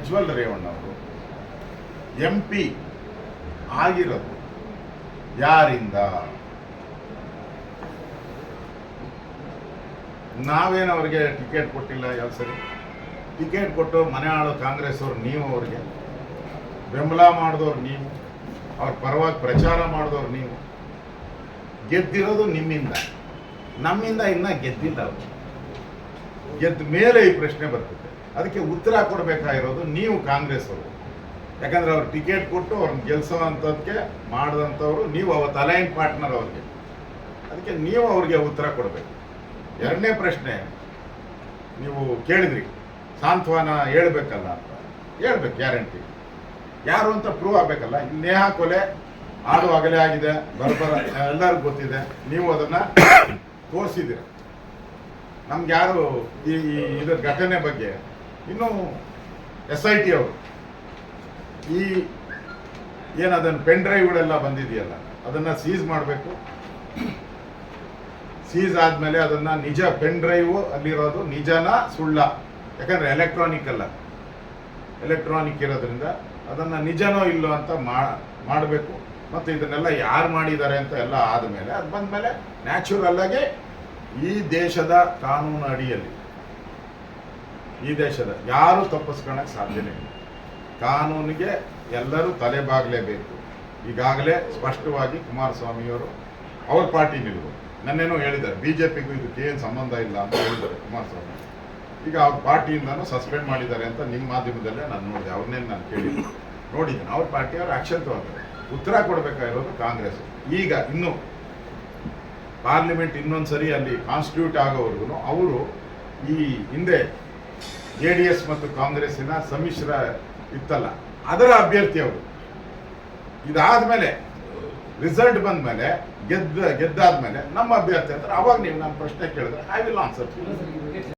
ಪ್ರಜ್ವಲ್ ರೇವಣ್ಣ ಅವರು M P ಆಗಿರೋದು. ಯಾರಿಂದ? ನಾವೇನು ಅವ್ರಿಗೆ ಟಿಕೆಟ್ ಕೊಟ್ಟಿಲ್ಲ ಯಾವ ಸರಿ? ಟಿಕೆಟ್ ಕೊಟ್ಟು ಮನೆ ಆಳೋ ಕಾಂಗ್ರೆಸ್ ಅವ್ರು ನೀವು ಅವ್ರಿಗೆ. ಬೆಂಬಲ ಮಾಡಿದವ್ರು ನೀವು. ಅವ್ರ ಪರವಾಗಿ ಪ್ರಚಾರ ಮಾಡಿದವ್ರು ನೀವು. ಗೆದ್ದಿರೋದು ನಿಮ್ಮಿಂದ. ನಮ್ಮಿಂದ ಇನ್ನೂ ಗೆದ್ದಿಲ್ಲ ಅವರು. ಗೆದ್ದ ಮೇಲೆ ಈ ಪ್ರಶ್ನೆ ಬರ್ತದೆ. ಅದಕ್ಕೆ ಉತ್ತರ ಕೊಡಬೇಕಾಗಿರೋದು ನೀವು ಕಾಂಗ್ರೆಸ್ ಅವರು ಯಾಕಂದ್ರೆ ಅವ್ರು ಟಿಕೆಟ್ ಕೊಟ್ಟು ಅವ್ರನ್ನ ಗೆಲ್ಸೋವಂಥದ್ದಕ್ಕೆ ಮಾಡಿದಂಥವ್ರು ನೀವು ಅವತ್ತು ಅಲೈನ್ ಪಾರ್ಟ್ನರ್ ಅವ್ರಿಗೆ. ಅದಕ್ಕೆ ನೀವು ಅವ್ರಿಗೆ ಉತ್ತರ ಕೊಡಬೇಕು. ಎರಡನೇ ಪ್ರಶ್ನೆ, ನೀವು ಕೇಳಿದ್ರಿ, ಸಾಂತ್ವನ ಹೇಳ್ಬೇಕಲ್ಲ ಅಂತ. ಹೇಳ್ಬೇಕು, ಗ್ಯಾರಂಟಿ. ಯಾರು ಅಂತ ಪ್ರೂವ್ ಆಗಬೇಕಲ್ಲ. ನೇಹ ಕೊಲೆ ಆಗಲೇ ಆಗಿದೆ, ಬರ್ಬರ, ಎಲ್ಲರಿಗೂ ಗೊತ್ತಿದೆ. ನೀವು ಅದನ್ನ ತೋರಿಸಿದ್ದೀರ. ನಮ್ಗೆ ಯಾರು ಈ, ಇದರ ಘಟನೆ ಬಗ್ಗೆ ಇನ್ನೂ ಎಸ್ ಐ ಟಿ ಅವರು. ಈ ಏನು ಅದನ್ನು ಪೆನ್ ಡ್ರೈವ್ಗಳೆಲ್ಲ ಬಂದಿದೆಯಲ್ಲ, ಅದನ್ನು ಸೀಸ್ ಮಾಡಬೇಕು. ಸೀಸ್ ಆದಮೇಲೆ ಅದನ್ನು ನಿಜ ಪೆನ್ ಡ್ರೈವ್ ಅಲ್ಲಿರೋದು ನಿಜನ ಸುಳ್ಳ, ಯಾಕಂದರೆ ಎಲೆಕ್ಟ್ರಾನಿಕ್ ಅಲ್ಲ. ಎಲೆಕ್ಟ್ರಾನಿಕ್ ಇರೋದ್ರಿಂದ ಅದನ್ನು ನಿಜನೋ ಇಲ್ಲೋ ಅಂತ ಮಾಡಬೇಕು. ಮತ್ತು ಇದನ್ನೆಲ್ಲ ಯಾರು ಮಾಡಿದ್ದಾರೆ ಅಂತ ಎಲ್ಲ ಆದಮೇಲೆ ಅದು ಬಂದಮೇಲೆ ನ್ಯಾಚುರಲ್ ಆಗಿ ಈ ದೇಶದ ಕಾನೂನು ಅಡಿಯಲ್ಲಿ ಈ ದೇಶದ ಯಾರು ತಪ್ಪಿಸ್ಕೊಳಕ್ ಸಾಧ್ಯನೇ ಇಲ್ಲ. ಕಾನೂನಿಗೆ ಎಲ್ಲರೂ ತಲೆಬಾಗಲೇಬೇಕು. ಈಗಾಗಲೇ ಸ್ಪಷ್ಟವಾಗಿ ಕುಮಾರಸ್ವಾಮಿಯವರು ಅವ್ರ ಪಾರ್ಟಿ ನಿಲ್ಬೋದು. ನನ್ನೇನೋ ಹೇಳಿದ್ದಾರೆ ಬಿ ಜೆ ಪಿಗೂ ಇದಕ್ಕೇನು ಸಂಬಂಧ ಇಲ್ಲ ಅಂತ ಹೇಳಿದ್ದಾರೆ ಕುಮಾರಸ್ವಾಮಿ. ಈಗ ಅವ್ರ ಪಾರ್ಟಿಯಿಂದನೂ ಸಸ್ಪೆಂಡ್ ಮಾಡಿದ್ದಾರೆ ಅಂತ ನಿಮ್ಮ ಮಾಧ್ಯಮದಲ್ಲೇ ನಾನು ನೋಡಿದೆ, ಅವ್ರನ್ನೇನು ನಾನು ಕೇಳಿ ನೋಡಿದ್ದೀನಿ, ಅವ್ರ ಪಾರ್ಟಿಯವರು ಆಕ್ಷನ್ ತಗೋತಾರೆ ಉತ್ತರ ಕೊಡಬೇಕಾಗಿರೋದು ಕಾಂಗ್ರೆಸ್. ಈಗ ಇನ್ನು ಪಾರ್ಲಿಮೆಂಟ್ ಇನ್ನೊಂದ್ಸರಿ ಅಲ್ಲಿ ಕಾನ್ಸ್ಟಿಟ್ಯೂಟ್ ಆಗೋವರೆಗೂ ಅವರು ಈ ಹಿಂದೆ ಜೆ ಡಿ ಎಸ್ ಮತ್ತು ಕಾಂಗ್ರೆಸ್ಸಿನ ಸಮ್ಮಿಶ್ರ ಇತ್ತಲ್ಲ, ಅದರ ಅಭ್ಯರ್ಥಿ ಅವರು. ಇದಾದ ಮೇಲೆ ರಿಸಲ್ಟ್ ಬಂದ ಮೇಲೆ ಗೆದ್ದ, ಗೆದ್ದಾದ್ಮೇಲೆ ನಮ್ಮ ಅಭ್ಯರ್ಥಿ ಅಂತ ಅವಾಗ ನೀವು ನಮ್ಮ ಪ್ರಶ್ನೆ ಕೇಳಿದ್ರೆ ಐ ವಿಲ್ ಆನ್ಸರ್